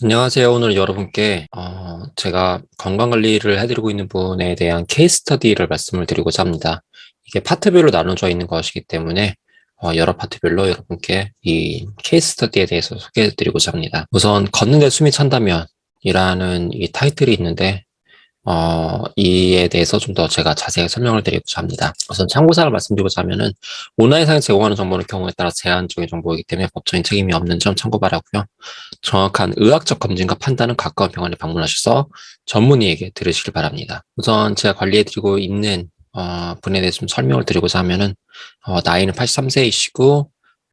안녕하세요. 오늘 여러분께 어, 제가 건강관리를 해드리고 있는 분에 대한 케이스 스터디를 말씀을 드리고자 합니다. 이게 파트별로 나눠져 있는 것이기 때문에 어, 여러 파트별로 여러분께 이 케이스 스터디에 대해서 소개해드리고자 합니다. 우선 걷는데 숨이 찬다면 이라는 이 타이틀이 있는데 어, 이에 대해서 좀 더 제가 자세히 설명을 드리고자 합니다. 우선 참고사를 말씀드리고자 하면은 온라인상에 제공하는 정보는 경우에 따라 제한적인 정보이기 때문에 법적인 책임이 없는 점 참고 바라고요. 정확한 의학적 검진과 판단은 가까운 병원에 방문하셔서 전문의에게 들으시길 바랍니다. 우선 제가 관리해드리고 있는 어, 분에 대해서 좀 설명을 드리고자 하면은 어, 나이는 83세이시고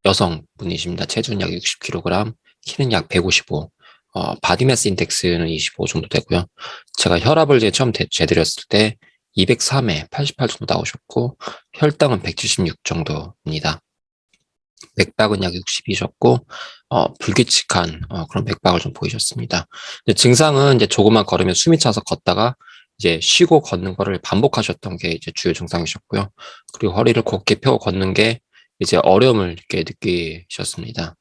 여성분이십니다. 체중은 약 60kg, 키는 약 155, 어, 바디매스 인덱스는 25 정도 되고요. 제가 혈압을 이제 처음 대, 재드렸을 때 203에 88 정도 나오셨고 혈당은 176 정도입니다. 맥박은 약 60이셨고 어, 불규칙한 어, 그런 맥박을 좀 보이셨습니다. 이제 증상은 이제 조금만 걸으면 숨이 차서 걷다가 이제 쉬고 걷는 거를 반복하셨던 게 이제 주요 증상이셨고요. 그리고 허리를 곧게 펴 걷는 게 이제 어려움을 이렇게 느끼셨습니다.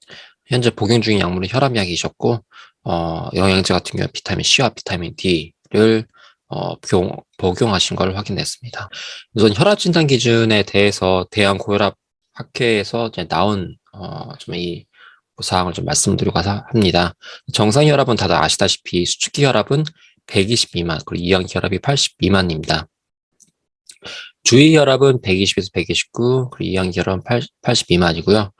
현재 복용 중인 약물은 혈압약이셨고 어, 영양제 같은 경우에 비타민 C와 비타민 D를 어, 복용, 복용 하신 걸 확인했습니다. 우선 혈압 진단 기준에 대해서 대한 고혈압 학회에서 이제 나온 어, 좀이 사항을 좀 말씀드리고 합니다. 정상 혈압은 다들 아시다시피 수축기 혈압은 120 미만, 그리고 이항 혈압이 80 미만입니다. 주위 혈압은 120에서 129, 그리고 이항 혈압은 80, 80 미만이고요.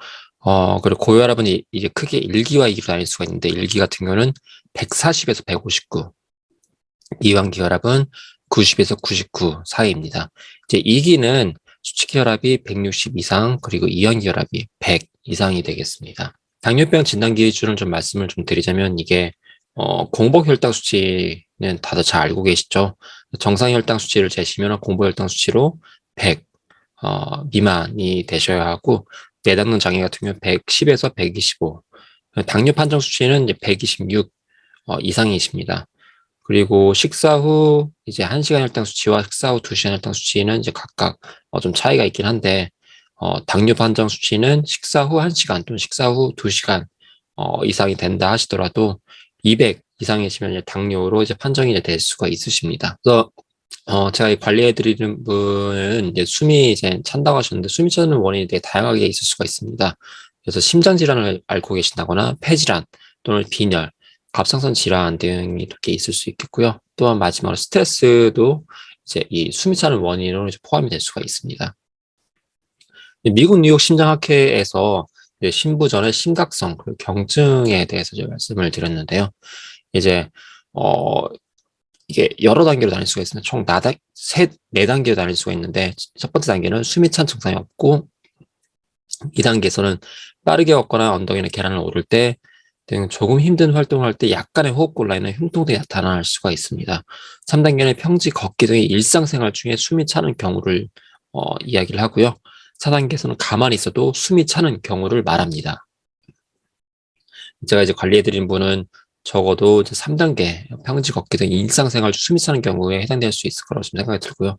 어, 그리고 고혈압은 이제 크게 1기와 2기로 나뉠 수가 있는데 1기 같은 경우는 140에서 159, 이완 기 혈압은 90에서 99 사이입니다. 이제 2기는 수축기 혈압이 160 이상, 그리고 이완 기 혈압이 100 이상이 되겠습니다. 당뇨병 진단 기준을 좀 말씀을 좀 드리자면 이게 어, 공복 혈당 수치는 다들 잘 알고 계시죠? 정상 혈당 수치를 재시면 공복 혈당 수치로 100 어, 미만이 되셔야 하고 내담는 장애 같은 경우는 110에서 125. 당뇨 판정 수치는 이제 126 어, 이상이십니다. 그리고 식사 후 이제 1시간 혈당 수치와 식사 후 2시간 혈당 수치는 이제 각각 어, 좀 차이가 있긴 한데 어, 당뇨 판정 수치는 식사 후 1시간 또는 식사 후 2시간 어, 이상이 된다 하시더라도 200 이상이시면 이제 당뇨로 이제 판정이 될 수가 있으십니다. 그래서 어, 제가 관리해드리는 분은 이제 숨이 이제 찬다고 하셨는데 숨이 차는 원인이 되게 다양하게 있을 수가 있습니다. 그래서 심장 질환을 앓고 계신다거나 폐질환 또는 빈혈, 갑상선 질환 등이 이렇게 있을 수 있겠고요. 또한 마지막으로 스트레스도 이제 이 숨이 차는 원인으로 포함이 될 수가 있습니다. 미국 뉴욕 심장학회에서 신부 전의 심각성 그리고 경증에 대해서 제가 말씀을 드렸는데요. 이제 어 이게 여러 단계로 나뉠 수가 있습니다. 총 나다, 세, 네 단계로 나뉠 수가 있는데, 첫 번째 단계는 숨이 찬 증상이 없고, 2단계에서는 빠르게 걷거나 언덕이나 계단을 오를 때, 등 조금 힘든 활동을 할 때 약간의 호흡곤란이나 흉통등이 나타날 수가 있습니다. 3단계는 평지 걷기 등의 일상생활 중에 숨이 차는 경우를 어, 이야기를 하고요. 4단계에서는 가만히 있어도 숨이 차는 경우를 말합니다. 제가 이제 관리해드린 분은 적어도 이제 3단계 평지 걷기 등 일상생활 중 숨이 차는 경우에 해당될 수 있을 거라고 생각이 들고요.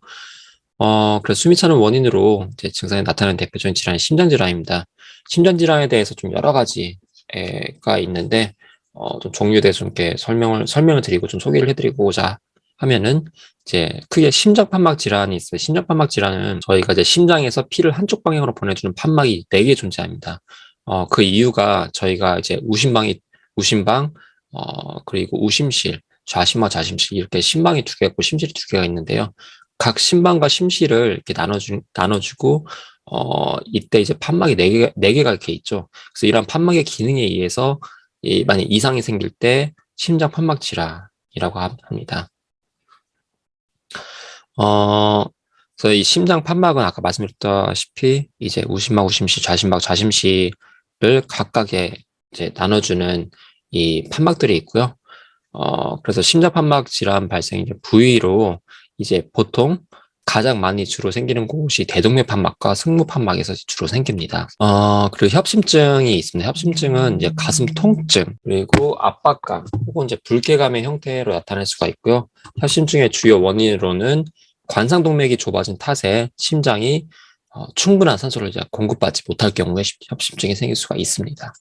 어, 그래서 숨이 차는 원인으로 이제 증상이 나타나는 대표적인 질환이 심장질환입니다. 심장질환에 대해서 좀 여러 가지가 있는데, 어, 좀 종류에 대해서 좀 이렇게 설명을, 설명을 드리고 좀 소개를 해드리고자 하면은, 이제 크게 심장 판막 질환이 있어요. 심장 판막 질환은 저희가 이제 심장에서 피를 한쪽 방향으로 보내주는 판막이 4개 존재합니다. 어, 그 이유가 저희가 이제 우심방이, 우심방, 어, 그리고 우심실, 좌심과 좌심실 이렇게 심방이 두 개고 심실이 두 개가 있는데요. 각 심방과 심실을 이렇게 나눠주, 나눠주고, 어, 이때 이제 판막이 네 개, 네 개가 이렇게 있죠. 그래서 이런 판막의 기능에 의해서 이, 만약 이상이 생길 때 심장 판막 질환이라고 합니다. 어, 그래서 이 심장 판막은 아까 말씀드렸다시피 이제 우심막, 우심실, 좌심막, 좌심실을 각각의 이제 나눠주는 이 판막들이 있고요. 어, 그래서 심장 판막 질환 발생 이제 부위로 이제 보통 가장 많이 주로 생기는 곳이 대동맥 판막과 승무 판막에서 주로 생깁니다. 어, 그리고 협심증이 있습니다. 협심증은 이제 가슴 통증, 그리고 압박감, 혹은 이제 불쾌감의 형태로 나타날 수가 있고요. 협심증의 주요 원인으로는 관상동맥이 좁아진 탓에 심장이 어, 충분한 산소를 이제 공급받지 못할 경우에 협심증이 생길 수가 있습니다.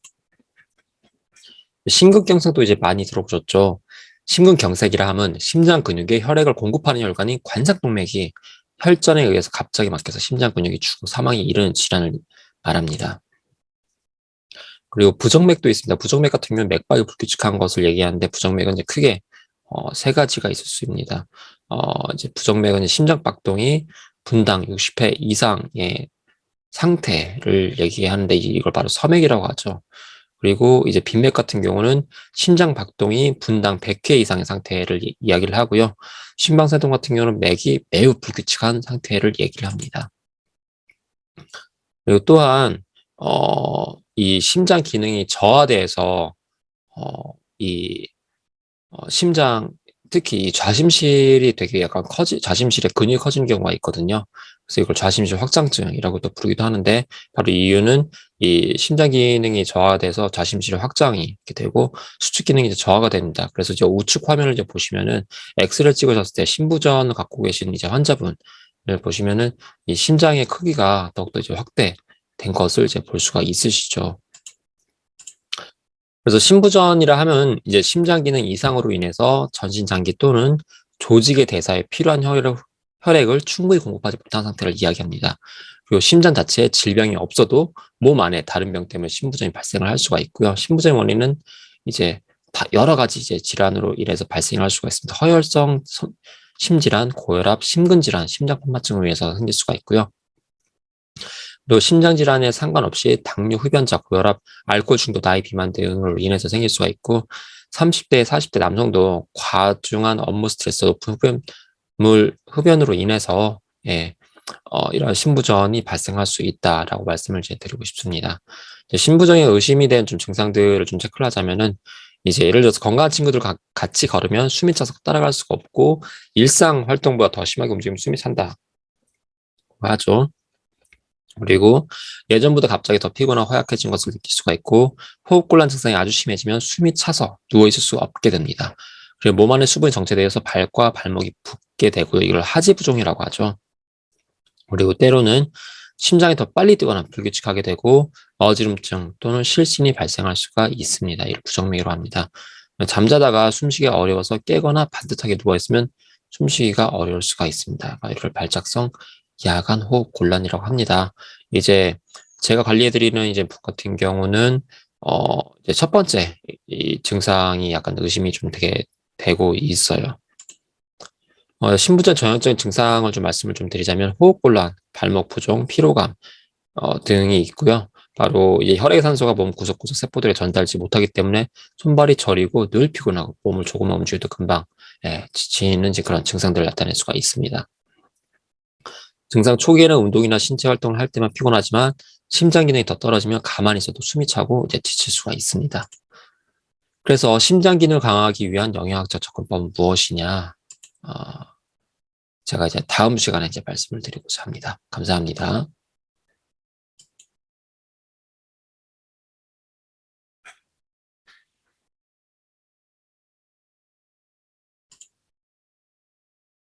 심근경색도 이제 많이 들어보셨죠? 심근경색이라 함은 심장 근육에 혈액을 공급하는 혈관인 관상동맥이 혈전에 의해서 갑자기 막혀서 심장 근육이 죽고 사망에 이르는 질환을 말합니다. 그리고 부정맥도 있습니다. 부정맥 같은 경우는 맥박이 불규칙한 것을 얘기하는데 부정맥은 이제 크게 어, 세 가지가 있을 수 있습니다. 어, 이제 부정맥은 심장 박동이 분당 60회 이상의 상태를 얘기하는데 이걸 바로 서맥이라고 하죠. 그리고 이제 빈맥 같은 경우는 심장 박동이 분당 100회 이상의 상태를 이- 이야기를 하고요. 심방세동 같은 경우는 맥이 매우 불규칙한 상태를 얘기를 합니다. 그리고 또한 어, 이 심장 기능이 저하돼서 어, 이 어, 심장 특히 이 좌심실이 되게 약간 커지 좌심실에 근육이 커지는 경우가 있거든요. 그래서 이걸 좌심실 확장증이라고 또 부르기도 하는데 바로 이 이유는 이 심장 기능이 저하돼서 좌심실 확장이 이렇게 되고 수축 기능이 저하가 됩니다. 그래서 이제 우측 화면을 이제 보시면은 엑스를 찍으셨을 때 심부전을 갖고 계신 이제 환자분을 보시면은 이 심장의 크기가 더욱더 이제 확대된 것을 이제 볼 수가 있으시죠. 그래서 심부전이라 하면 이제 심장 기능 이상으로 인해서 전신 장기 또는 조직의 대사에 필요한 혈액, 혈액을 충분히 공급하지 못한 상태를 이야기합니다. 그리고 심장 자체에 질병이 없어도 몸 안에 다른 병 때문에 심부전이 발생을 할 수가 있고요. 심부전의 원인은 이제 다 여러 가지 이제 질환으로 인해서 발생을 할 수가 있습니다. 허혈성 소- 심질환, 고혈압, 심근질환, 심장판마증으로 인해서 생길 수가 있고요. 그리고 심장 질환에 상관없이 당뇨, 흡연자, 고혈압, 알코올 중독, 나이 비만 등으로 인해서 생길 수가 있고 30대, 40대 남성도 과중한 업무 스트레스, 높은 흡연 물, 흡연으로 인해서 예, 어, 이런 신부전이 발생할 수 있다라고 말씀을 이제 드리고 싶습니다. 이제 신부전에 의심이 된 좀 증상들을 좀 체크를 하자면은 이제 예를 들어서 건강한 친구들 과 같이 걸으면 숨이 차서 따라갈 수가 없고 일상 활동보다 더 심하게 움직이면 숨이 찬다. 하죠. 그리고 예전보다 갑자기 더 피곤하고 허약해진 것을 느낄 수가 있고 호흡곤란 증상이 아주 심해지면 숨이 차서 누워 있을 수가 없게 됩니다. 그리고 몸 안에 수분이 정체되어서 발과 발목이 붓게 되고 이걸 하지 부종이라고 하죠. 그리고 때로는 심장이 더 빨리 뛰거나 불규칙하게 되고 어지럼증 또는 실신이 발생할 수가 있습니다. 이를 부정맥이라고 합니다. 잠자다가 숨쉬기가 어려워서 깨거나 반듯하게 누워있으면 숨쉬기가 어려울 수가 있습니다. 이를 발작성 야간 호흡 곤란이라고 합니다. 이제 제가 관리해드리는 이제 분 같은 경우는 어 이제 첫 번째 이 증상이 약간 의심이 좀 되게 되고 있어요. 어, 신부전 전형적인 증상을 좀 말씀을 좀 드리자면 호흡곤란, 발목 부종, 피로감 어, 등이 있고요. 바로 이 혈액 산소가 몸 구석구석 세포들에 전달지 못하기 때문에 손발이 저리고 늘 피곤하고 몸을 조금만 움직여도 금방 예, 지치는 이제 그런 증상들을 나타낼 수가 있습니다. 증상 초기에는 운동이나 신체 활동을 할 때만 피곤하지만 심장 기능이 더 떨어지면 가만히 있어도 숨이 차고 이제 지칠 수가 있습니다. 그래서 심장 기능을 강화하기 위한 영양학적 접근법은 무엇이냐? 어, 제가 이제 다음 시간에 이제 말씀을 드리고자 합니다. 감사합니다.